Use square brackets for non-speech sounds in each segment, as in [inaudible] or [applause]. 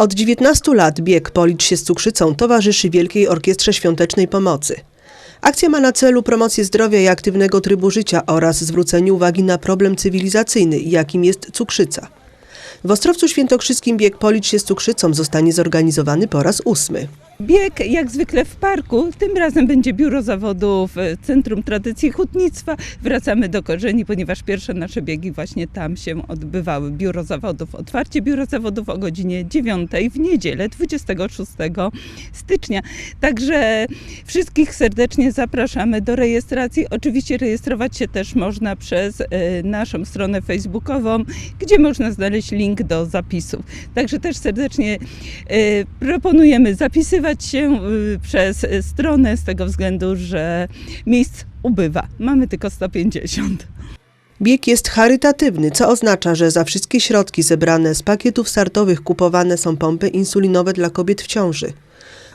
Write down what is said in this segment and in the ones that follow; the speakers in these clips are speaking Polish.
Od 19 lat bieg Policz się z cukrzycą towarzyszy Wielkiej Orkiestrze Świątecznej Pomocy. Akcja ma na celu promocję zdrowia i aktywnego trybu życia oraz zwrócenie uwagi na problem cywilizacyjny, jakim jest cukrzyca. W Ostrowcu Świętokrzyskim bieg Policz się z cukrzycą zostanie zorganizowany po raz ósmy. Bieg jak zwykle w parku, tym razem będzie biuro zawodów e, Centrum Tradycji Hutnictwa. Wracamy do korzeni, ponieważ pierwsze nasze biegi właśnie tam się odbywały. Biuro zawodów, otwarcie biuro zawodów o godzinie 9 w niedzielę 26 stycznia. Także wszystkich serdecznie zapraszamy do rejestracji. Oczywiście rejestrować się też można przez e, naszą stronę facebookową, gdzie można znaleźć link do zapisów. Także też serdecznie e, proponujemy zapisywać się y, przez stronę z tego względu, że miejsc ubywa. Mamy tylko 150. Bieg jest charytatywny, co oznacza, że za wszystkie środki zebrane z pakietów startowych kupowane są pompy insulinowe dla kobiet w ciąży.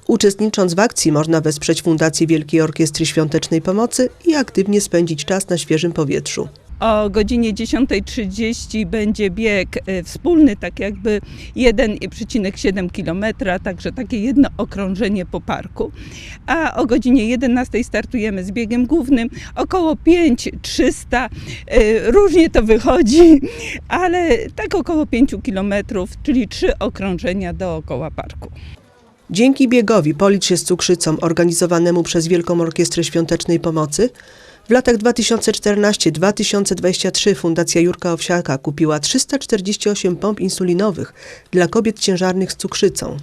Uczestnicząc w akcji można wesprzeć Fundację Wielkiej Orkiestry Świątecznej Pomocy i aktywnie spędzić czas na świeżym powietrzu. O godzinie 10.30 będzie bieg y, wspólny, tak jakby 1,7 km, także takie jedno okrążenie po parku. A o godzinie 11.00 startujemy z biegiem głównym, około 5-300, y, różnie to wychodzi, [laughs] ale tak około 5 km, czyli trzy okrążenia dookoła parku. Dzięki biegowi Policz się z cukrzycą organizowanemu przez Wielką Orkiestrę Świątecznej Pomocy w latach 2014-2023 Fundacja Jurka Owsiaka kupiła 348 pomp insulinowych dla kobiet ciężarnych z cukrzycą.